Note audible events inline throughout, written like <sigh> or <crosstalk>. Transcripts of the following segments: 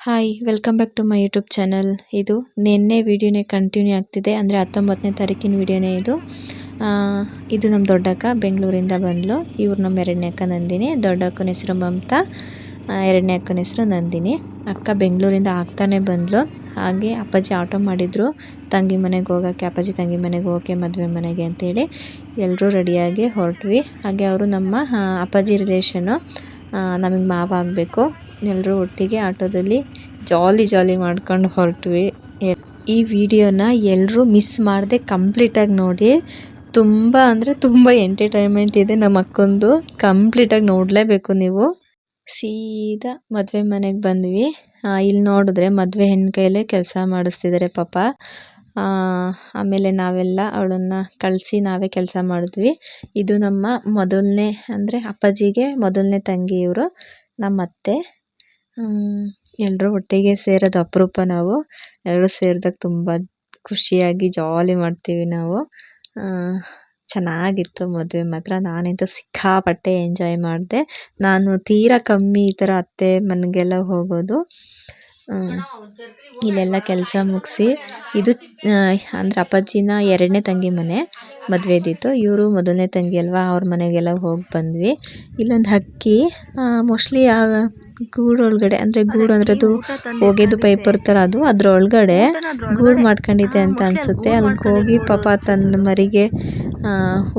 Hi welcome back to my YouTube channel ಇದು ನಿನ್ನೆ ವಿಡಿಯೋನೇ continue ಆಗ್ತಿದೆ. ಅಂದರೆ ಹತ್ತೊಂಬತ್ತನೇ ತಾರೀಕಿನ ವಿಡಿಯೋನೇ ಇದು. ಇದು ನಮ್ಮ ದೊಡ್ಡಕ್ಕ, ಬೆಂಗಳೂರಿಂದ ಬಂದಳು ಇವ್ರು ನಮ್ಮ ಎರಡನೇ ಅಕ್ಕ ನಂದಿನಿ. ದೊಡ್ಡಕ್ಕನ ಹೆಸರು ಮಮತಾ. ಎರಡನೇ ಅಕ್ಕನ ಹೆಸರು ನಂದಿನಿ. ಅಕ್ಕ ಬೆಂಗಳೂರಿಂದ ಆಗ್ತಾನೆ ಬಂದಳು ಹಾಗೆ ಅಪ್ಪಾಜಿ ಆಟೋ ಮಾಡಿದರು. ತಂಗಿ ಮನೆಗೆ ಹೋಗೋಕ್ಕೆ, ಅಪ್ಪಾಜಿ ತಂಗಿ ಮನೆಗೆ ಹೋಗೋಕ್ಕೆ, ಮದುವೆ ಮನೆಗೆ ಅಂತೇಳಿ ಎಲ್ಲರೂ ರೆಡಿಯಾಗಿ ಹೊರಟ್ವಿ. ಹಾಗೆ ಅವರು ನಮ್ಮ ಅಪ್ಪಾಜಿ ರಿಲೇಷನು ನಮಗೆ ಮಾವ ಆಗಬೇಕು. ಎಲ್ಲರೂ ಒಟ್ಟಿಗೆ ಆಟೋದಲ್ಲಿ ಜಾಲಿ ಜಾಲಿ ಮಾಡ್ಕೊಂಡು ಹೊರಟ್ವಿ. ಈ ವಿಡಿಯೋನ ಎಲ್ಲರೂ ಮಿಸ್ ಮಾಡದೆ ಕಂಪ್ಲೀಟಾಗಿ ನೋಡಿ. ತುಂಬ ಅಂದರೆ ತುಂಬ ಎಂಟರ್ಟೈನ್ಮೆಂಟ್ ಇದೆ ನಮ್ಮ ಅಕ್ಕೊಂದು ಕಂಪ್ಲೀಟಾಗಿ ನೋಡಲೇಬೇಕು ನೀವು. ಸೀದಾ ಮದುವೆ ಮನೆಗೆ ಬಂದ್ವಿ. ಇಲ್ಲಿ ನೋಡಿದ್ರೆ ಮದುವೆ ಹೆಣ್ಣು ಕೈಲೇ ಕೆಲಸ ಮಾಡಿಸ್ತಿದ್ದಾರೆ ಪಾಪ. ಆಮೇಲೆ ನಾವೆಲ್ಲ ಅವಳನ್ನ ಕಳಿಸಿ ನಾವೇ ಕೆಲಸ ಮಾಡಿದ್ವಿ. ಇದು ನಮ್ಮ ಮೊದಲನೇ ಅಂದರೆ ಅಪ್ಪಾಜಿಗೆ ಮೊದಲನೇ ತಂಗಿ ಇವರು ನಮ್ಮ ಅತ್ತೆ ಎಲ್ಲರೂ ಒಟ್ಟಿಗೆ ಸೇರೋದು ಅಪರೂಪ ನಾವು. ಎಲ್ಲರೂ ಸೇರಿದಾಗ ತುಂಬ ಖುಷಿಯಾಗಿ ಜಾಲಿ ಮಾಡ್ತೀವಿ ನಾವು. ಚೆನ್ನಾಗಿತ್ತು ಮದುವೆ ಮಾತ್ರ. ನಾನಂತೂ ಸಿಕ್ಕಾಪಟ್ಟೆ ಎಂಜಾಯ್ ಮಾಡಿದೆ. ನಾನು ತೀರಾ ಕಮ್ಮಿ ಈ ಥರ ಅತ್ತೆ ಮನೆಗೆಲ್ಲ ಹೋಗೋದು. ಇಲ್ಲೆಲ್ಲ ಕೆಲಸ ಮುಗಿಸಿ. ಇದು ಅಂದರೆ ಅಪ್ಪಾಜಿನ ಎರಡನೇ ತಂಗಿ ಮನೆ. ಮದುವೆ ಇದ್ದಿತ್ತು. ಇವರು ಮೊದಲನೇ ತಂಗಿ ಅಲ್ವಾ, ಅವ್ರ ಮನೆಗೆಲ್ಲ ಹೋಗಿ ಬಂದ್ವಿ. ಇಲ್ಲೊಂದು ಹಕ್ಕಿ ಮೋಸ್ಟ್ಲಿ ಆ ಗೂಡು ಒಳಗಡೆ, ಅಂದರೆ ಗೂಡು ಅಂದರೆ ಅದು ಹೋಗಿದ್ದು ಪೈಪ್ ಬರುತ್ತಲ್ಲ ಅದು ಅದ್ರ ಒಳಗಡೆ ಗೂಡು ಮಾಡ್ಕೊಂಡಿದೆ ಅಂತ ಅನಿಸುತ್ತೆ. ಅಲ್ಲಿಗೆ ಹೋಗಿ ಪಾಪ ತನ್ನ ಮರಿಗೆ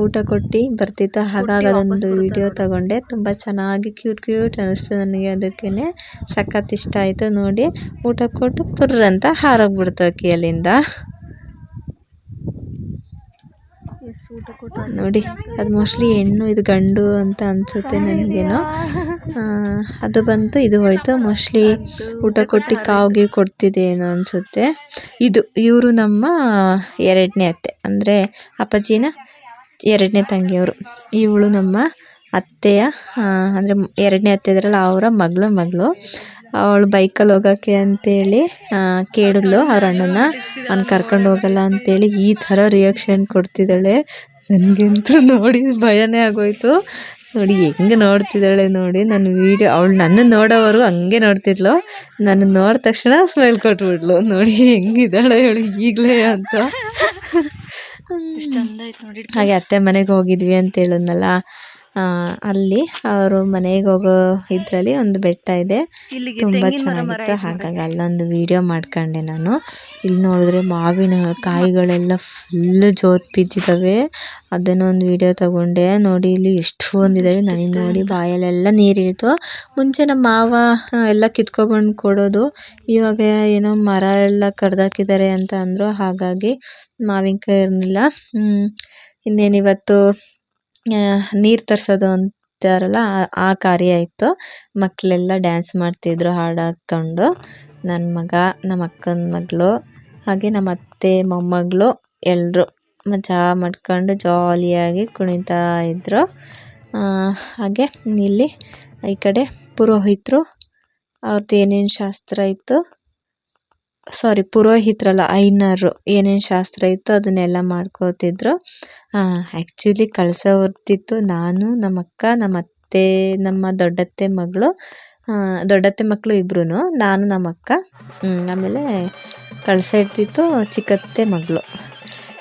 ಊಟ ಕೊಟ್ಟು ಬರ್ತಿತ್ತು. ಹಾಗಾಗಿ ಅದೊಂದು ವಿಡಿಯೋ ತಗೊಂಡೆ. ತುಂಬ ಚೆನ್ನಾಗಿ ಕ್ಯೂಟ್ ಕ್ಯೂಟ್ ಅನ್ನಿಸ್ತು ನನಗೆ ಅದಕ್ಕೇ ಸಖತ್ ಇಷ್ಟ ಆಯಿತು ನೋಡಿ. ಊಟ ಕೊಟ್ಟು ಪುರ್ರಂತ ಹಾರೋಗ್ಬಿಡ್ತು ಅಕ್ಕಿ ಅಲ್ಲಿಂದ. ನೋಡಿ, ಅದು ಮೋಸ್ಟ್ಲಿ ಹೆಣ್ಣು, ಇದು ಗಂಡು ಅಂತ ಅನ್ಸುತ್ತೆ ನನಗೇನೋ. ಅದು ಬಂತು, ಇದು ಹೋಯ್ತು. ಮೋಸ್ಟ್ಲಿ ಊಟ ಕೊಟ್ಟು ಕಾವ್ಗೆ ಕೊಡ್ತಿದೆ ಏನೋ ಅನಿಸುತ್ತೆ. ಇದು, ಇವರು ನಮ್ಮ ಎರಡನೇ ಅತ್ತೆ. ಅಂದರೆ ಅಪ್ಪಾಜಿನ ಎರಡನೇ ತಂಗಿಯವರು. ಇವಳು ನಮ್ಮ ಅತ್ತೆಯ ಅಂದರೆ ಎರಡನೇ ಅತ್ತೆ ಇದ್ರಲ್ಲ, ಅವರ ಮಗಳು ಮಗಳು. ಅವಳು ಬೈಕಲ್ಲಿ ಹೋಗೋಕ್ಕೆ ಅಂತೇಳಿ ಕೇಳಿದ್ಲು ಅವ್ರ ಅಣ್ಣನ. ಅವ್ನು ಕರ್ಕೊಂಡು ಹೋಗಲ್ಲ ಅಂತೇಳಿ ಈ ಥರ ರಿಯಾಕ್ಷನ್ ಕೊಡ್ತಿದ್ದಾಳೆ. ನನಗಂತೂ ನೋಡಿ ಭಯನೇ ಆಗೋಯ್ತು. ನೋಡಿ ಹೆಂಗೆ ನೋಡ್ತಿದ್ದಾಳೆ ನೋಡಿ ನನ್ನ ವೀಡಿಯೋ ಅವಳು ನನ್ನ ನೋಡೋವರು ಹಂಗೆ ನೋಡ್ತಿದ್ಲು. ನನ್ನ ನೋಡಿದ ತಕ್ಷಣ ಸ್ಮೈಲ್ ಕೊಟ್ಬಿಡ್ಲು ನೋಡಿ ಹೆಂಗಿದ್ದಾಳೆ ಹೇಳಿ ಈಗಲೇ ಅಂತ. ಹಾಗೆ ಅತ್ತೆ ಮನೆಗೆ ಹೋಗಿದ್ವಿ ಅಂತ ಹೇಳಿದ್ನಲ್ಲ. ಅಲ್ಲಿ ಅವರು ಮನೆಗೆ ಹೋಗೋ ಇದರಲ್ಲಿ ಒಂದು ಬೆಟ್ಟ ಇದೆ. ತುಂಬ ಚೆನ್ನಾಗಿತ್ತು. ಹಾಗಾಗಿ ಅಲ್ಲೊಂದು ವಿಡಿಯೋ ಮಾಡ್ಕೊಂಡೆ ನಾನು. ಇಲ್ಲಿ ನೋಡಿದ್ರೆ ಮಾವಿನ ಕಾಯಿಗಳೆಲ್ಲ ಫುಲ್ ಜೋತ್ ಬಿದ್ದಿದ್ದಾವೆ ಅದನ್ನು ಒಂದು ವಿಡಿಯೋ ತಗೊಂಡೆ. ನೋಡಿ ಇಲ್ಲಿ ಎಷ್ಟು ಎಷ್ಟೊಂದಿದ್ದಾವೆ ನನಗೆ ನೋಡಿ ಬಾಯಲ್ಲೆಲ್ಲ ನೀರಿಳಿತು. ಮುಂಚೆ ನಮ್ಮ ಮಾವ ಎಲ್ಲ ಕಿತ್ಕೊಬಂದು ಕೊಡೋದು. ಇವಾಗ ಏನೋ ಮರ ಎಲ್ಲ ಕಡ್ದಾಕಿದ್ದಾರೆ ಅಂತ ಅಂದರು. ಹಾಗಾಗಿ ಮಾವಿನಕಾಯಿ ಇರಲಿಲ್ಲ. ಇನ್ನೇನಿವತ್ತು ನೀರು ತರಿಸೋದು ಅಂತಾರಲ್ಲ ಆ- ಕಾರ್ಯ ಇತ್ತು. ಮಕ್ಕಳೆಲ್ಲ ಡ್ಯಾನ್ಸ್ ಮಾಡ್ತಿದ್ರು ಹಾಡು ಹಾಕ್ಕೊಂಡು ನನ್ನ ಮಗ ನಮ್ಮ ಅಕ್ಕನ ಮಗಳು, ಹಾಗೆ ನಮ್ಮ ಅತ್ತೆ, ಮೊಮ್ಮಗಳು ಎಲ್ಲರೂ ಮಜಾ ಮಾಡ್ಕೊಂಡು ಜಾಲಿಯಾಗಿ ಕುಣಿತಾ ಇದ್ದರು ಹಾಗೆ ಇಲ್ಲಿ ಈ ಕಡೆ ಪುರೋಹಿತರು ಅವ್ರದ್ದು ಏನೇನು ಶಾಸ್ತ್ರ ಇತ್ತು. ಸಾರಿ ಪುರೋಹಿತರಲ್ಲ, ಐನರು ಏನೇನು ಶಾಸ್ತ್ರ ಇತ್ತು ಅದನ್ನೆಲ್ಲ ಮಾಡ್ಕೋತಿದ್ರು. ಆ್ಯಕ್ಚುಲಿ ಕಳಸ ಹೊರ್ತಿತ್ತು ನಾನು ನಮ್ಮ ಅಕ್ಕ ನಮ್ಮ ಅತ್ತೆ ನಮ್ಮ ದೊಡ್ಡತ್ತೆ ಮಗಳು ದೊಡ್ಡತ್ತೆ ಮಕ್ಕಳು ಇಬ್ರು ನಾನು ನಮ್ಮ ಅಕ್ಕ ಆಮೇಲೆ ಕಳಸ ಇರ್ತಿತ್ತು ಚಿಕ್ಕತ್ತೆ ಮಗಳು.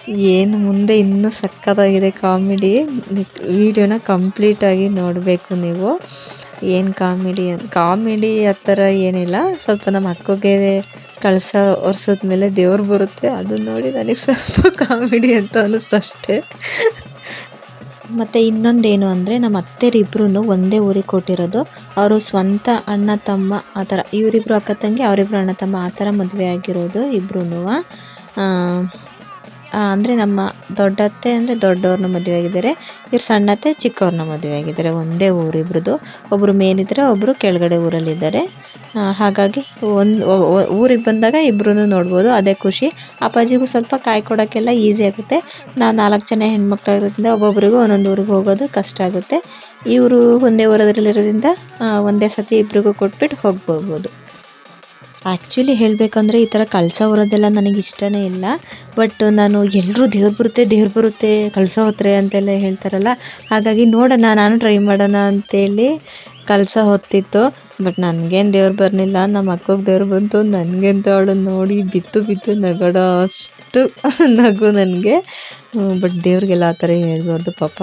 ಏನು ಮುಂದೆ ಇನ್ನೂ ಸಕ್ಕತ್ತಾಗಿದೆ ಕಾಮಿಡಿ. ವಿಡಿಯೋನ ಕಂಪ್ಲೀಟಾಗಿ ನೋಡಬೇಕು ನೀವು. ಏನು ಕಾಮಿಡಿ ಕಾಮಿಡಿ ಆ ಥರ ಏನಿಲ್ಲ. ಸ್ವಲ್ಪ ನಮ್ಮ ಅಕ್ಕಗೆ ಕಳಸ ಒರೆಸಿದ್ಮೇಲೆ ದೇವ್ರು ಬರುತ್ತೆ. ಅದನ್ನ ನೋಡಿ ನನಗೆ ಸ್ವಲ್ಪ ಕಾಮಿಡಿ ಅಂತ ಅನ್ನಿಸ್ತು ಅಷ್ಟೇ. ಮತ್ತು ಇನ್ನೊಂದೇನು ಅಂದರೆ ನಮ್ಮ ಅತ್ತೆರಿಬ್ರು ಒಂದೇ ಊರಿಗೆ ಕೊಟ್ಟಿರೋದು. ಅವರು ಸ್ವಂತ ಅಣ್ಣ, ತಮ್ಮ ಆ ಥರ, ಇವರಿಬ್ರು ಅಕ್ಕ, ತಂಗಿ, ಅವರಿಬ್ರು ಅಣ್ಣ, ತಮ್ಮ ಆ ಥರ ಮದುವೆ ಆಗಿರೋದು ಇಬ್ರು ಅಂದರೆ ನಮ್ಮ ದೊಡ್ಡತ್ತೆ ಅಂದರೆ ದೊಡ್ಡವ್ರನ್ನ ಮದುವೆ ಆಗಿದ್ದಾರೆ. ಇವ್ರು ಸಣ್ಣತ್ತೆ ಚಿಕ್ಕವ್ರನ್ನ ಮದುವೆ ಆಗಿದ್ದಾರೆ. ಒಂದೇ ಊರಿಬ್ರದ್ದು ಒಬ್ಬರು ಮೇಲಿದ್ದರೆ ಒಬ್ಬರು ಕೆಳಗಡೆ ಊರಲ್ಲಿದ್ದಾರೆ. ಹಾಗಾಗಿ ಒಂದು ಊರಿಗೆ ಬಂದಾಗ ಇಬ್ಬರೂ ನೋಡ್ಬೋದು. ಅದೇ ಖುಷಿ. ಅಪ್ಪಾಜಿಗೂ ಸ್ವಲ್ಪ ಕಾಯಿ ಕೊಡೋಕ್ಕೆಲ್ಲ ಈಸಿ ಆಗುತ್ತೆ. ನಾವು ನಾಲ್ಕು ಜನ ಹೆಣ್ಮಕ್ಳಿರೋದ್ರಿಂದ ಒಬ್ಬೊಬ್ಬರಿಗೂ ಒಂದೊಂದು ಊರಿಗೆ ಹೋಗೋದು ಕಷ್ಟ ಆಗುತ್ತೆ. ಇವರು ಒಂದೇ ಊರದ್ರಲ್ಲಿರೋದ್ರಿಂದ ಒಂದೇ ಸತಿ ಇಬ್ರಿಗೂ ಕೊಟ್ಬಿಟ್ಟು ಹೋಗ್ಬೋಬೋದು. ಆ್ಯಕ್ಚುಲಿ ಹೇಳಬೇಕಂದ್ರೆ ಈ ಥರ ಕಳಸ ಹೊರೋದೆಲ್ಲ ನನಗೆ ಇಷ್ಟನೇ ಇಲ್ಲ. ಬಟ್ ನಾನು ಎಲ್ಲರೂ ದೇವ್ರು ಬರುತ್ತೆ ದೇವ್ರು ಬರುತ್ತೆ, ಕಳಸ ಹೊತ್ತರೆ ಅಂತೆಲ್ಲ ಹೇಳ್ತಾರಲ್ಲ. ಹಾಗಾಗಿ ನೋಡೋಣ, ನಾನು ಟ್ರೈ ಮಾಡೋಣ ಅಂತೇಳಿ ಕಳಸ ಹೊತ್ತಿತ್ತು. ಬಟ್ ನನಗೇನು ದೇವ್ರು ಬರಲಿಲ್ಲ ನಮ್ಮ ಅಕ್ಕಗೆ ದೇವ್ರು ಬಂತು. ನನಗೆಂತ ಅವಳು ನೋಡಿ ಬಿತ್ತು ಬಿತ್ತು, ನಗಡೋ ಅಷ್ಟು ನಗು ನನಗೆ. ಬಟ್ ದೇವ್ರಿಗೆಲ್ಲ ಆ ಥರ ಹೇಳ್ಬಾರ್ದು ಪಾಪ.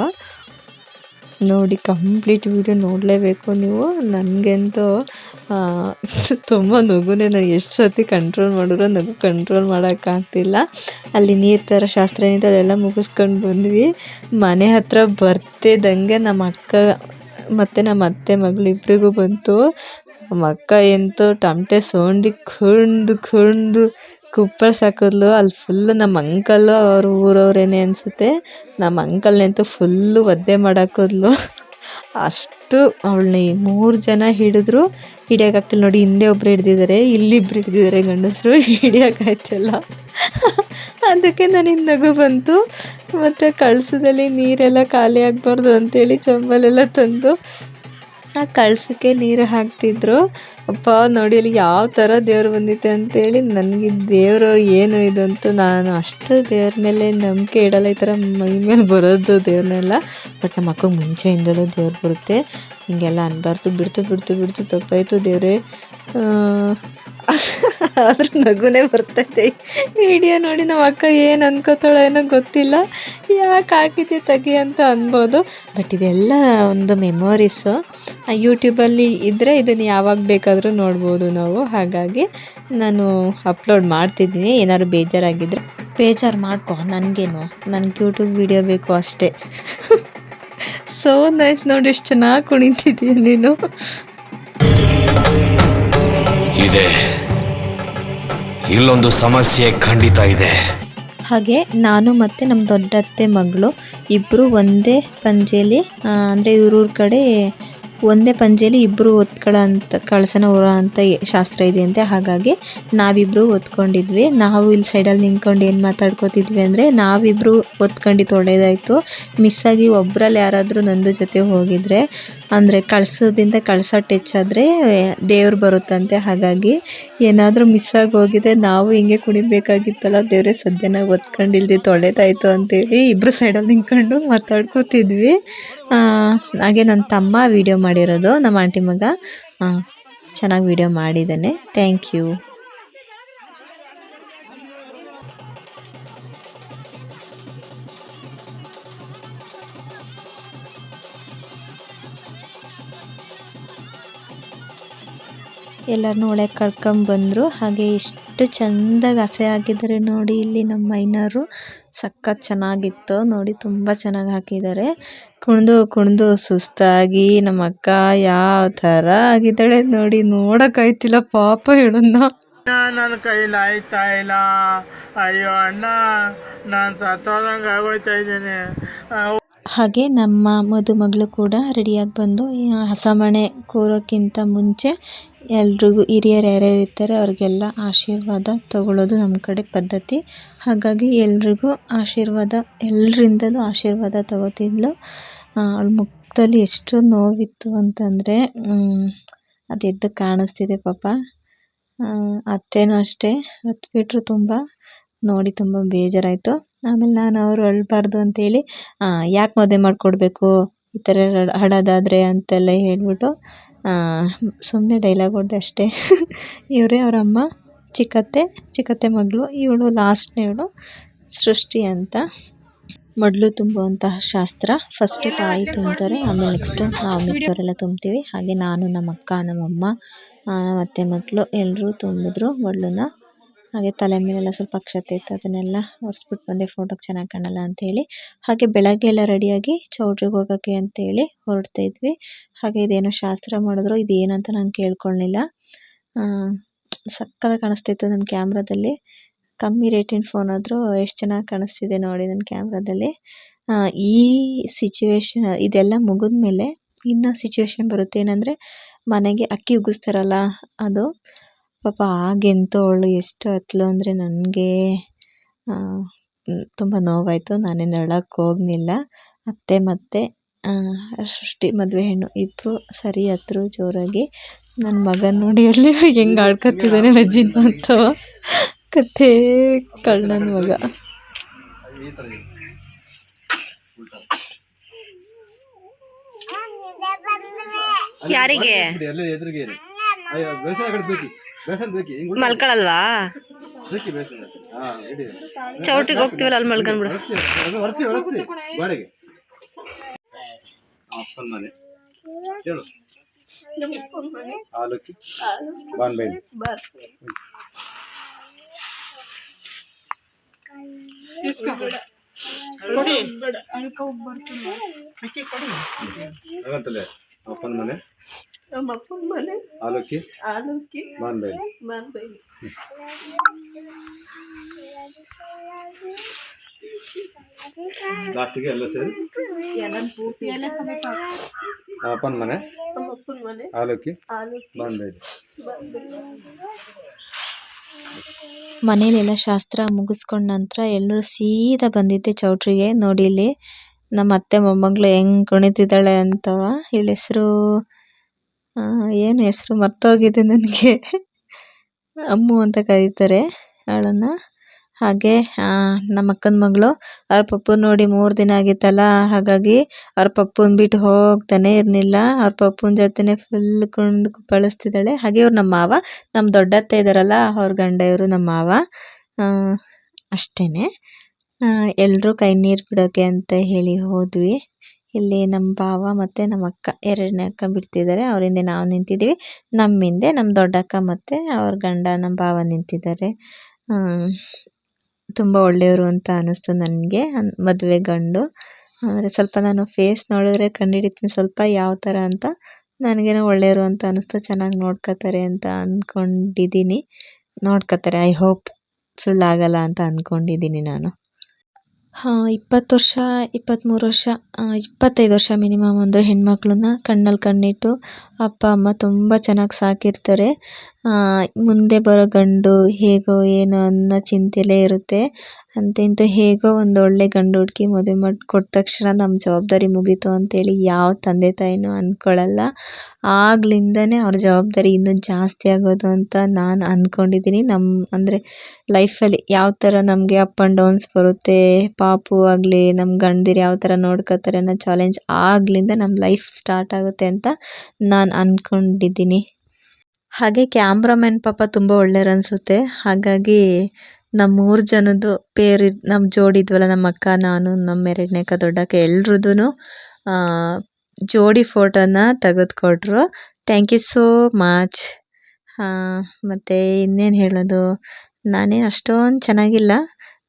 ನೋಡಿ ಕಂಪ್ಲೀಟ್ ವಿಡಿಯೋ ನೋಡಲೇಬೇಕು ನೀವು. ನನಗಂತೂ ತುಂಬ ನಗುನೇ ನಾನು ಎಷ್ಟು ಸತಿ ಕಂಟ್ರೋಲ್ ಮಾಡಿದ್ರು ನಗು ಕಂಟ್ರೋಲ್ ಮಾಡೋಕ್ಕಾಗ್ತಿಲ್ಲ. ಅಲ್ಲಿ ನೀರು ಥರ ಶಾಸ್ತ್ರ ಏನಿದೆ ಅದೆಲ್ಲ ಮುಗಿಸ್ಕೊಂಡು ಬಂದ್ವಿ. ಮನೆ ಹತ್ರ ಬರ್ತಿದ್ದಂಗೆ ನಮ್ಮ ಅಕ್ಕ ಮತ್ತು ನಮ್ಮ ಅತ್ತೆ ಮಗಳು ಇಬ್ಬರಿಗೂ ಬಂತು. ನಮ್ಮ ಅಕ್ಕ ಎಂತೂ ಟಮಟೆ ಸೋಂಡಿ ಕುಣ್ದು ಕುಣ್ದು ಕುಪ್ಪಳ್ಸ್ ಹಾಕಿದ್ಲು ಅಲ್ಲಿ ಫುಲ್ಲು ನಮ್ಮ ಅಂಕಲ್ಲು ಅವ್ರ ಊರವ್ರೇನೆ ಅನಿಸುತ್ತೆ ನಮ್ಮ ಅಂಕಲ್ನಂತೂ ಫುಲ್ಲು ಒದ್ದೆ ಮಾಡಾಕಿದ್ಲು. ಅಷ್ಟು ಅವಳನ್ನ ಮೂರು ಜನ ಹಿಡಿದ್ರು ಹಿಡಿಯೋಕ್ಕಾಗ್ತಿಲ್ಲ ನೋಡಿ ಹಿಂದೆ ಒಬ್ರು ಹಿಡ್ದಿದ್ದಾರೆ ಇಲ್ಲಿ ಇಬ್ರು ಹಿಡ್ದಿದ್ದಾರೆ ಗಂಡಸರು ಹಿಡಿಯೋಕ್ಕಾಯ್ತಿಲ್ಲ ಅದಕ್ಕೆ ನಾನು ನಗು ಬಂತು. ಮತ್ತು ಕಳಸದಲ್ಲಿ ನೀರೆಲ್ಲ ಖಾಲಿ ಆಗಬಾರ್ದು ಅಂತೇಳಿ ಚಂಬಲೆಲ್ಲ ತಂದು, ಆ ಕಳಸಕ್ಕೆ ನೀರು ಹಾಕ್ತಿದ್ರು. ಅಪ್ಪ, ನೋಡಿ ಅಲ್ಲಿ ಯಾವ ಥರ ದೇವ್ರು ಬಂದಿತ್ತೆ ಅಂತೇಳಿ ನನಗೆ ದೇವರು ಏನು ಇದು ಅಂತ ನಾನು ಅಷ್ಟು ದೇವ್ರ ಮೇಲೆ ನಂಬಿಕೆ ಇಡಲ್ಲ, ಈ ಥರ ಮೈ ಮೇಲೆ ಬರೋದು ದೇವ್ರನ್ನೆಲ್ಲ. ಬಟ್ ನಮ್ಮ ಅಕ್ಕ ಮುಂಚೆಯಿಂದಲೂ ದೇವ್ರು ಬರುತ್ತೆ. ಹೀಗೆಲ್ಲ ಅನ್ಬಾರ್ದು, ಬಿಡ್ತು ಬಿಡ್ತು ಬಿಡ್ತು, ತಪ್ಪಾಯಿತು ದೇವರೇ. ಆದ್ರೂ ನಗುನೇ ಬರ್ತೈತೆ. ವಿಡಿಯೋ ನೋಡಿ ನಮ್ಮ ಅಕ್ಕ ಏನು ಅನ್ಕೋತಾಳೆ ಏನೋ ಗೊತ್ತಿಲ್ಲ. ಯಾಕೆ ಹಾಕಿದ್ದೆ ತೆಗಿ ಅಂತ ಅನ್ಬೋದು. ಬಟ್ ಇದೆಲ್ಲ ಒಂದು ಮೆಮೊರೀಸು ಯೂಟ್ಯೂಬಲ್ಲಿ ಇದ್ದರೆ ಇದನ್ನು ಯಾವಾಗ ಬೇಕಾದರೂ ನೋಡ್ಬೋದು ನಾವು. ಹಾಗಾಗಿ ನಾನು ಅಪ್ಲೋಡ್ ಮಾಡ್ತಿದ್ದೀನಿ. ಏನಾದ್ರು ಬೇಜಾರಾಗಿದ್ದರೆ ಬೇಜಾರು ಮಾಡ್ಕೊ ನನಗೇನು. ನನಗೆ ಯೂಟ್ಯೂಬ್ ವಿಡಿಯೋ ಬೇಕು ಅಷ್ಟೇ. <laughs> ಸೊ ನೈಸ್ ನೋಡಿ ಎಷ್ಟು ಚೆನ್ನಾಗಿ ಕುಣಿತಿದ್ದೀಯ ನೀನು. ಇದೆ. ಇಲ್ಲೊಂದು ಸಮಸ್ಯೆ ಖಂಡಿತ ಇದೆ. ಹಾಗೆ ನಾನು ಮತ್ತು ನಮ್ಮ ದೊಡ್ಡತ್ತೆ ಮಗಳು ಇಬ್ಬರು ಒಂದೇ ಪಂಜೆಯಲ್ಲಿ ಅಂದರೆ ಇವ್ರೂರ ಕಡೆ ಒಂದೇ ಪಂಜೆಯಲ್ಲಿ ಇಬ್ಬರು ಒತ್ಕೊಳ್ಳೋ ಅಂತ, ಕಳಸನ ಹೊರೋ ಅಂತ ಶಾಸ್ತ್ರ ಇದೆಯಂತೆ. ಹಾಗಾಗಿ ನಾವಿಬ್ಬರು ಹೊತ್ಕೊಂಡಿದ್ವಿ. ನಾವು ಇಲ್ಲಿ ಸೈಡಲ್ಲಿ ನಿಂತ್ಕೊಂಡು ಏನು ಮಾತಾಡ್ಕೋತಿದ್ವಿ ಅಂದರೆ ನಾವಿಬ್ಬರು ಒತ್ಕೊಂಡಿದ್ದು ಮಿಸ್ ಮಿಸ್ಸಾಗಿ ಒಬ್ಬರಲ್ಲಿ ಯಾರಾದರೂ ನಂದು ಜೊತೆ ಹೋಗಿದ್ರೆ, ಅಂದರೆ ಕಳಸದಿಂದ ಕಳಸ ಟಚ್ ಆದರೆ ದೇವ್ರು ಬರುತ್ತಂತೆ. ಹಾಗಾಗಿ ಏನಾದರೂ ಮಿಸ್ಸಾಗಿ ಹೋಗಿದೆ ನಾವು ಹಿಂಗೆ ಕುಣಿಬೇಕಾಗಿತ್ತಲ್ಲ, ದೇವರೇ ಸದ್ಯನ ಹೊತ್ಕೊಂಡಿಲ್ದಿ ಒಳ್ಳೇದಾಯಿತು ಅಂತೇಳಿ ಇಬ್ಬರು ಸೈಡಲ್ಲಿ ನಿಂತ್ಕೊಂಡು ಮಾತಾಡ್ಕೋತಿದ್ವಿ. ಹಾಗೆ ನನ್ನ ತಮ್ಮ ವೀಡಿಯೋ ಮಾಡಿರೋದು. ನಮ್ಮ ಆಂಟಿ ಮಗ ಚೆನ್ನಾಗಿ ವೀಡಿಯೋ ಮಾಡಿದ್ದಾನೆ. ಥ್ಯಾಂಕ್ ಯು ಎಲ್ಲರನ್ನೂ ಒಳಗೆ ಕರ್ಕೊಂಬಂದರು ಹಾಗೆ ಎಷ್ಟು ಚೆಂದಾಗಿ ಹಸೆ ಹಾಕಿದ್ದಾರೆ ನೋಡಿ ಇಲ್ಲಿ ನಮ್ಮ ಮೈನವರು ಸಖತ್ ಚೆನ್ನಾಗಿತ್ತು ನೋಡಿ ತುಂಬ ಚೆನ್ನಾಗಿ ಹಾಕಿದ್ದಾರೆ. ಕುಣಿದು ಕುಣಿದು ಸುಸ್ತಾಗಿ ನಮ್ಮ ಅಕ್ಕ ಯಾವ ಥರ ಆಗಿದ್ದಾಳೆ ನೋಡಿ ನೋಡೋಕ್ಕಾಯ್ತಿಲ್ಲ ಪಾಪ ಹೇಳನ್ನ ನನ್ನ ಕೈಲಿ ಆಯ್ತಾ ಇಲ್ಲ. ಅಯ್ಯೋ ಅಣ್ಣ ನಾನು ಸತ್ತೋದಂಗೆ ಆಗೋಯ್ತಾ ಇದ್ದೀನಿ. ಹಾಗೆ ನಮ್ಮ ಮದುಮಗಳು ಕೂಡ ರೆಡಿಯಾಗಿ ಬಂದು ಹಸಮಣೆ ಕೂರೋಕ್ಕಿಂತ ಮುಂಚೆ ಎಲ್ರಿಗೂ ಹಿರಿಯರು ಯಾರ್ಯಾರು ಇರ್ತಾರೆ, ಅವ್ರಿಗೆಲ್ಲ ಆಶೀರ್ವಾದ ತಗೊಳ್ಳೋದು ನಮ್ಮ ಕಡೆ ಪದ್ಧತಿ. ಹಾಗಾಗಿ ಎಲ್ರಿಗೂ ಆಶೀರ್ವಾದ ಎಲ್ಲರಿಂದಲೂ ಆಶೀರ್ವಾದ ತಗೋತಿದ್ಲು. ಅವ್ಳ ಮುಖದಲ್ಲಿ ಎಷ್ಟು ನೋವಿತ್ತು ಅಂತಂದರೆ ಅದೆದ್ದು ಕಾಣಿಸ್ತಿದೆ ಪಾಪ. ಅತ್ತೆನೂ ಅಷ್ಟೇ ಹತ್ಬಿಟ್ರು ತುಂಬ. ನೋಡಿ ತುಂಬ ಬೇಜಾರಾಯಿತು. ಆಮೇಲೆ ನಾನು ಅವರು ಅಳಬಾರ್ದು ಅಂತೇಳಿ ಯಾಕೆ ಮದುವೆ ಮಾಡಿಕೊಡ್ಬೇಕು? ಈ ಥರ ಹಡೋದಾದರೆ ಅಂತೆಲ್ಲ ಹೇಳ್ಬಿಟ್ಟು ಸುಮ್ಮನೆ ಡೈಲಾಗ್ ಹೊಡೆದೆ ಅಷ್ಟೇ. ಇವರೇ ಅವರ ಅಮ್ಮ, ಚಿಕ್ಕತ್ತೆ ಚಿಕ್ಕತ್ತೆ ಮಗಳು, ಇವಳು ಲಾಸ್ಟ್ನೇವಳು ಸೃಷ್ಟಿ ಅಂತ. ಮಡ್ಲು ತುಂಬುವಂತಹ ಶಾಸ್ತ್ರ. ಫಸ್ಟು ತಾಯಿ ತುಂಬ್ತಾರೆ, ಆಮೇಲೆ ನೆಕ್ಸ್ಟು ನಾವು ಮಿಕ್ಕವರೆಲ್ಲ ತುಂಬ್ತೀವಿ. ಹಾಗೆ ನಾನು ನಮ್ಮ ಅಕ್ಕ ನಮ್ಮಮ್ಮ ನಮ್ಮ ಅತ್ತೆ ಮಕ್ಕಳು ಎಲ್ಲರೂ ತುಂಬಿದ್ರು ಮಡ್ಲನ್ನ. ಹಾಗೆ ತಲೆ ಮೇಲೆಲ್ಲ ಸ್ವಲ್ಪ ಅಕ್ಷತೆ ಇತ್ತು, ಅದನ್ನೆಲ್ಲ ಒರೆಸ್ಬಿಟ್ಟು ಬಂದೆ ಫೋಟೋಗೆ ಚೆನ್ನಾಗಿ ಕಾಣಲ್ಲ ಅಂತೇಳಿ. ಹಾಗೆ ಬೆಳಗ್ಗೆ ಎಲ್ಲ ರೆಡಿಯಾಗಿ ಚೌಟ್ರಿಗೆ ಹೋಗೋಕ್ಕೆ ಅಂತೇಳಿ ಹೊರಡ್ತಾ ಇದ್ವಿ. ಹಾಗೆ ಇದೇನೋ ಶಾಸ್ತ್ರ ಮಾಡಿದ್ರು ಇದೇನಂತ ನಾನು ಕೇಳ್ಕೊಳ್ಳಿಲ್ಲ ಸಕ್ಕದ ಕಾಣಿಸ್ತಿತ್ತು ನನ್ನ ಕ್ಯಾಮ್ರಾದಲ್ಲಿ. ಕಮ್ಮಿ ರೇಟಿನ ಫೋನ್ ಆದರೂ ಎಷ್ಟು ಚೆನ್ನಾಗಿ ಕಾಣಿಸ್ತಿದೆ ನೋಡಿ ನನ್ನ ಕ್ಯಾಮ್ರಾದಲ್ಲಿ. ಈ ಸಿಚುವೇಶನ್ ಇದೆಲ್ಲ ಮುಗಿದ್ಮೇಲೆ ಇನ್ನೂ ಸಿಚುವೇಶನ್ ಬರುತ್ತೆ. ಏನಂದರೆ ಮನೆಗೆ ಅಕ್ಕಿ ಉಗಿಸ್ತಾರಲ್ಲ ಅದು ಪಾಪ ಆಗಂತೂ ಅವಳು ಎಷ್ಟು ಅತ್ತಳು ಅಂದರೆ ನನಗೆ ತುಂಬ ನೋವಾಯಿತು. ನಾನೇನು ಅಳಕ್ಕೆ ಹೋಗಲಿಲ್ಲ. ಅತ್ತೆ ಮತ್ತು ಸೃಷ್ಟಿ ಮದುವೆ ಹೆಣ್ಣು. ಇಬ್ಬರು ಸರಿ ಹತ್ರು ಜೋರಾಗಿ. ನನ್ನ ಮಗ ನೋಡಿ ಅಲ್ಲಿ ಹೆಂಗೆ ಆಡ್ಕೊತಿದ್ದಾನೆ ರಜಿನ ಅಂತ ಕಥೆ ಕಳ್ ನನ್ನ ಮಗ. ಯಾರಿಗೆ? ಮಲ್ಕೊಳಲ್ವಾ ಚೌಟಿಗೆ ಹೋಗ್ತೀವಲ್ಲ ಅಲ್ಲಿ ಮಲ್ಕೊಂಡ್ಬಿಡು ಅದು ಒರ್ಸಿ ಅಪ್ಪನ ಮನೆ ಆಲೋಕಿ ಎಲ್ಲ ಅಪ್ಪನ ಮನೆ? ಮನೇಲೆಲ್ಲ ಶಾಸ್ತ್ರ ಮುಗಿಸ್ಕೊಂಡ ನಂತರ ಎಲ್ಲರೂ ಸೀದಾ ಬಂದಿದ್ದೆ ಚೌಟ್ರಿಗೆ. ನೋಡಿ ಇಲ್ಲಿ ನಮ್ಮ ಅತ್ತೆ ಮೊಮ್ಮಗಳು ಹೆಂಗ್ ಕುಣಿತಿದ್ದಾಳೆ ಅಂತವ. ಇವಳ ಹೆಸರು ಏನು ಹೆಸರು ಮರ್ತೋಗಿದೆ ನನಗೆ. ಅಮ್ಮು ಅಂತ ಕರೀತಾರೆ ಅವಳನ್ನು. ಹಾಗೆ ನಮ್ಮ ಅಕ್ಕನ ಮಗಳು ಅವ್ರ ಪಪ್ಪು ನೋಡಿ ಮೂರು ದಿನ ಆಗಿತ್ತಲ್ಲ, ಹಾಗಾಗಿ ಅವ್ರ ಪಪ್ಪನ ಬಿಟ್ಟು ಹೋಗ್ತಾನೆ ಇರಲಿಲ್ಲ. ಅವ್ರ ಪಪ್ಪನ ಜೊತೆನೆ ಫುಲ್ ಕುಣಿದು ಕುಪ್ಪಳಿಸ್ತಿದ್ದಾಳೆ ಹಾಗೆ ಇವ್ರು ನಮ್ಮ ಮಾವ. ನಮ್ಮ ದೊಡ್ಡತ್ತೆ ಇದ್ದಾರಲ್ಲ ಅವ್ರ ಗಂಡ ಇವರು ನಮ್ಮ ಮಾವ. ಅಷ್ಟೇ ಎಲ್ಲರೂ ಕೈ ನೀರು ಬಿಡೋಕ್ಕೆ ಅಂತ ಹೇಳಿ ಹೋದ್ವಿ. ಇಲ್ಲಿ ನಮ್ಮ ಭಾವ ಮತ್ತು ನಮ್ಮ ಅಕ್ಕ ಎರಡನೇ ಅಕ್ಕ ಬಿಡ್ತಿದ್ದಾರೆ. ಅವ್ರ ಹಿಂದೆ ನಾವು ನಿಂತಿದ್ದೀವಿ. ನಮ್ಮ ಹಿಂದೆ, ನಮ್ಮ ದೊಡ್ಡಕ್ಕ ಮತ್ತು ಅವ್ರ ಗಂಡ ನಮ್ಮ ಭಾವ ನಿಂತಿದ್ದಾರೆ. ತುಂಬ ಒಳ್ಳೆಯವರು ಅಂತ ಅನ್ನಿಸ್ತು ನನಗೆ. ಮದುವೆ ಗಂಡು. ಅಂದರೆ ಸ್ವಲ್ಪ ನಾನು ಫೇಸ್ ನೋಡಿದ್ರೆ ಕಂಡುಹಿಡಿತೀನಿ ಸ್ವಲ್ಪ ಯಾವ ಥರ ಅಂತ ನನಗೇನೋ ಒಳ್ಳೆಯವರು ಅಂತ ಅನ್ನಿಸ್ತು. ಚೆನ್ನಾಗಿ ನೋಡ್ಕೋತಾರೆ ಅಂತ ಅಂದ್ಕೊಂಡಿದ್ದೀನಿ ನೋಡ್ಕೋತಾರೆ. ಐ ಹೋಪ್ ಸುಳ್ಳಾಗಲ್ಲ ಅಂತ ಅಂದ್ಕೊಂಡಿದ್ದೀನಿ ನಾನು. ಇಪ್ಪತ್ತು ವರ್ಷ ಇಪ್ಪತ್ತ್ಮೂರು ವರ್ಷ ಇಪ್ಪತ್ತೈದು ವರ್ಷ ಮಿನಿಮಮ್ ಅಂದರೆ ಹೆಣ್ಣುಮಕ್ಳನ್ನ ಕಣ್ಣಲ್ಲಿ ಕಣ್ಣಿಟ್ಟು ಅಪ್ಪ, ಅಮ್ಮ ತುಂಬ ಚೆನ್ನಾಗಿ ಸಾಕಿರ್ತಾರೆ. ಮುಂದೆ ಬರೋ ಗಂಡು ಹೇಗೋ ಏನೋ ಅನ್ನೋ ಚಿಂತೆಲೇ ಇರುತ್ತೆ. ಅಂತ ಇಂತ ಹೇಗೋ ಒಂದು ಒಳ್ಳೆ ಗಂಡು ಹುಡುಕಿ ಮದುವೆ ಮಾಡಿ, ಕೊಟ್ಟ ತಕ್ಷಣ ನಮ್ಮ ಜವಾಬ್ದಾರಿ ಮುಗೀತು ಅಂತೇಳಿ ಯಾವ ತಂದೆ ತಾಯಿನೂ ಅಂದ್ಕೊಳ್ಳಲ್ಲ ಆಗ್ಲಿಂದನೇ ಅವ್ರ ಜವಾಬ್ದಾರಿ ಇನ್ನೂ ಜಾಸ್ತಿ ಆಗೋದು ಅಂತ ನಾನು ಅಂದ್ಕೊಂಡಿದ್ದೀನಿ ನಮ್ಮ ಅಂದರೆ ಲೈಫಲ್ಲಿ ಯಾವ ಥರ ನಮಗೆ ಅಪ್ ಆ್ಯಂಡ್ ಡೌನ್ಸ್ ಬರುತ್ತೆ, ಪಾಪು ಆಗಲಿ ನಮ್ಮ ಗಂಡದಿರು ಯಾವ ಥರ ನೋಡ್ಕೋತಾರೆ ಅನ್ನೋ ಚಾಲೆಂಜ್ ಆಗ್ಲಿಂದ ನಮ್ಮ ಲೈಫ್ ಸ್ಟಾರ್ಟ್ ಆಗುತ್ತೆ ಅಂತ ನಾನು ಅಂದ್ಕೊಂಡಿದ್ದೀನಿ ಹಾಗೆ ಕ್ಯಾಮ್ರಾಮನ್ ಪಾಪ ತುಂಬ ಒಳ್ಳೆಯವ್ರು ಅನಿಸುತ್ತೆ ಹಾಗಾಗಿ ನಮ್ಮ ಮೂರು ಜನದ್ದು ಪೇರ್ ನಮ್ಮ ಜೋಡಿ ಇದ್ವಲ್ಲ, ನಮ್ಮ ಅಕ್ಕ, ನಾನು ನಮ್ಮ ಎರಡನೇ ಅಕ್ಕ ದೊಡ್ಡಕ್ಕ ಎಲ್ರದ್ದು ಜೋಡಿ ಫೋಟೋನ ತೆಗೆದುಕೊಟ್ರು. Thank you so much. ಮತ್ತು ಇನ್ನೇನು ಹೇಳೋದು? ನಾನೇ ಅಷ್ಟೊಂದು ಚೆನ್ನಾಗಿಲ್ಲ.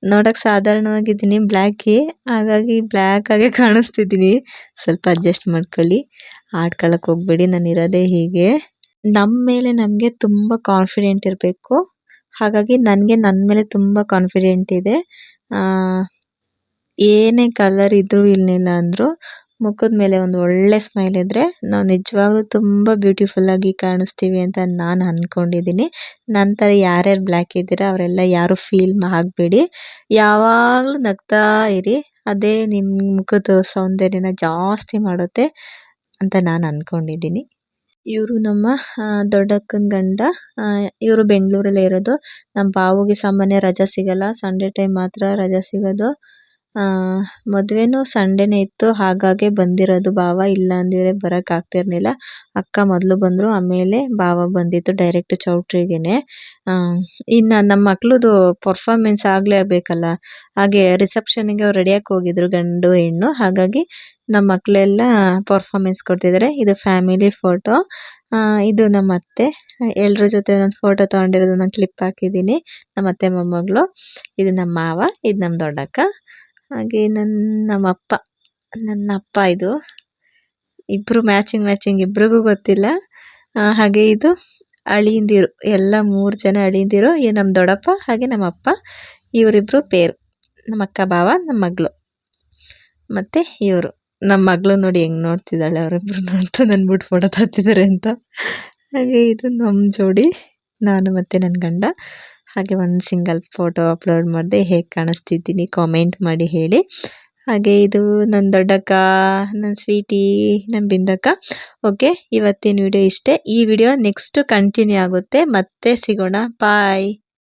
ನೋಡೋಕೆ ಸಾಧಾರಣವಾಗಿದ್ದೀನಿ, ಬ್ಲ್ಯಾಕಿ. ಹಾಗಾಗಿ ಬ್ಲ್ಯಾಕಾಗೆ ಕಾಣಿಸ್ತಿದ್ದೀನಿ. ಸ್ವಲ್ಪ ಅಡ್ಜಸ್ಟ್ ಮಾಡ್ಕೊಳ್ಳಿ. ಆಡ್ಕೊಳಕ್ಕೆ ಹೋಗಬೇಡಿ ನಾನು ಇರೋದೇ ಹೀಗೆ. ನಮ್ಮ ಮೇಲೆ ನಮಗೆ ತುಂಬ ಕಾನ್ಫಿಡೆಂಟ್ ಇರಬೇಕು. ಹಾಗಾಗಿ ನನಗೆ ನನ್ನ ಮೇಲೆ ತುಂಬ ಕಾನ್ಫಿಡೆಂಟ್ ಇದೆ. ಏನೇ ಕಲರ್ ಇದ್ದರೂ ಇಲ್ಲ ಅಂದರೂ ಮುಖದ ಮೇಲೆ ಒಂದು ಒಳ್ಳೆ ಸ್ಮೈಲ್ ಇದ್ದರೆ ನಾವು ನಿಜವಾಗ್ಲೂ ತುಂಬ ಬ್ಯೂಟಿಫುಲ್ಲಾಗಿ ಕಾಣಿಸ್ತೀವಿ ಅಂತ ನಾನು ಅಂದ್ಕೊಂಡಿದ್ದೀನಿ ನಂತರ ಯಾರ್ಯಾರು ಬ್ಲ್ಯಾಕ್ ಇದ್ದೀರಾ ಅವರೆಲ್ಲ ಯಾರೂ ಫೀಲ್ ಆಗಬೇಡಿ ಯಾವಾಗಲೂ ನಗ್ತಾ ಇರಿ. ಅದೇ ನಿಮ್ಮ ಮುಖದ ಸೌಂದರ್ಯನ ಜಾಸ್ತಿ ಮಾಡುತ್ತೆ ಅಂತ ನಾನು ಅಂದ್ಕೊಂಡಿದ್ದೀನಿ ಇವರು ನಮ್ಮ ದೊಡ್ಡಕ್ಕನ ಗಂಡ. ಇವರು ಬೆಂಗಳೂರಲ್ಲೇ ಇರೋದು. ನಮ್ಮ ಬಾವುಗೆ ಸಾಮಾನ್ಯ ರಜೆ ಸಿಗಲ್ಲ. ಸಂಡೇ ಟೈಮ್ ಮಾತ್ರ ರಜೆ ಸಿಗೋದು. ಮದುವೆನೂ ಸಂಡೇನೇ ಇತ್ತು. ಹಾಗಾಗಿ ಬಂದಿರೋದು ಭಾವ. ಇಲ್ಲ ಅಂದಿದ್ರೆ ಬರೋಕ್ಕೆ ಆಗ್ತಿರ್ಲಿಲ್ಲ. ಅಕ್ಕ ಮೊದಲು ಬಂದರು, ಆಮೇಲೆ ಭಾವ ಬಂದಿತ್ತು ಡೈರೆಕ್ಟ್ ಚೌಟ್ರಿಗೇನೆ. ಇನ್ನು ನಮ್ಮ ಮಕ್ಳದ್ದು ಪರ್ಫಾರ್ಮೆನ್ಸ್ ಆಗಲೇಬೇಕಲ್ಲ ಹಾಗೆ ರಿಸೆಪ್ಷನ್ನಿಗೆ ಅವ್ರು ರೆಡಿಯಾಗಿ ಹೋಗಿದ್ರು ಗಂಡು ಹೆಣ್ಣು. ಹಾಗಾಗಿ ನಮ್ಮ ಮಕ್ಕಳೆಲ್ಲ ಪರ್ಫಾರ್ಮೆನ್ಸ್ ಕೊಡ್ತಿದ್ದಾರೆ ಇದು ಫ್ಯಾಮಿಲಿ ಫೋಟೋ ಇದು ನಮ್ಮ ಅತ್ತೆ. ಎಲ್ಲರ ಜೊತೆ ಒಂದೊಂದು ಫೋಟೋ ತೊಗೊಂಡಿರೋದನ್ನ ಕ್ಲಿಪ್ ಹಾಕಿದ್ದೀನಿ. ನಮ್ಮ ಅತ್ತೆ ಮೊಮ್ಮಗಳು. ಇದು ನಮ್ಮ ಮಾವ. ಇದು ನಮ್ಮ ದೊಡ್ಡಕ್ಕ. ಹಾಗೆ ನನ್ನ ನಮ್ಮ ಅಪ್ಪ ನನ್ನ ಅಪ್ಪ ಇದು. ಇಬ್ಬರು ಮ್ಯಾಚಿಂಗ್ ಮ್ಯಾಚಿಂಗ್ ಇಬ್ರಿಗೂ ಗೊತ್ತಿಲ್ಲ. ಹಾಗೆ ಇದು ಅಳಿಯಂದಿರು ಎಲ್ಲ ಮೂರು ಜನ ಅಳಿಯಂದಿರು ಏ ನಮ್ಮ ದೊಡ್ಡಪ್ಪ ಹಾಗೆ ನಮ್ಮ ಅಪ್ಪ ಇವರಿಬ್ಬರು ಪೇರು. ನಮ್ಮ ಅಕ್ಕ ಭಾವ, ನಮ್ಮ ಮಗಳು. ಮತ್ತು ಇವರು. ನಮ್ಮ ಮಗಳು ನೋಡಿ ಹೆಂಗೆ ನೋಡ್ತಿದ್ದಾಳೆ ಅವರಿಬ್ರು ಅಂತ ನನ್ನ ಬಿಟ್ಟು ಫೋಟೋ ತತ್ತಿದ್ದಾರೆ ಅಂತ. ಹಾಗೆ ಇದು ನಮ್ಮ ಜೋಡಿ, ನಾನು ಮತ್ತು ನನ್ನ ಗಂಡ. ಹಾಗೆ ಒಂದು ಸಿಂಗಲ್ ಫೋಟೋ ಅಪ್ಲೋಡ್ ಮಾಡಿದೆ ಹೇಗೆ ಕಾಣಿಸ್ತಿದ್ದೀನಿ ಕಾಮೆಂಟ್ ಮಾಡಿ ಹೇಳಿ. ಹಾಗೆ ಇದು ನನ್ನ ದೊಡ್ಡಕ್ಕ ನನ್ನ ಸ್ವೀಟಿ ನಮ್ಮ ಬಿಂದಕ್ಕ. ಓಕೆ ಇವತ್ತಿನ ವಿಡಿಯೋ ಇಷ್ಟೇ. ಈ ವಿಡಿಯೋ ನೆಕ್ಸ್ಟ್ ಕಂಟಿನ್ಯೂ ಆಗುತ್ತೆ. ಮತ್ತೆ ಸಿಗೋಣ. ಬಾಯ್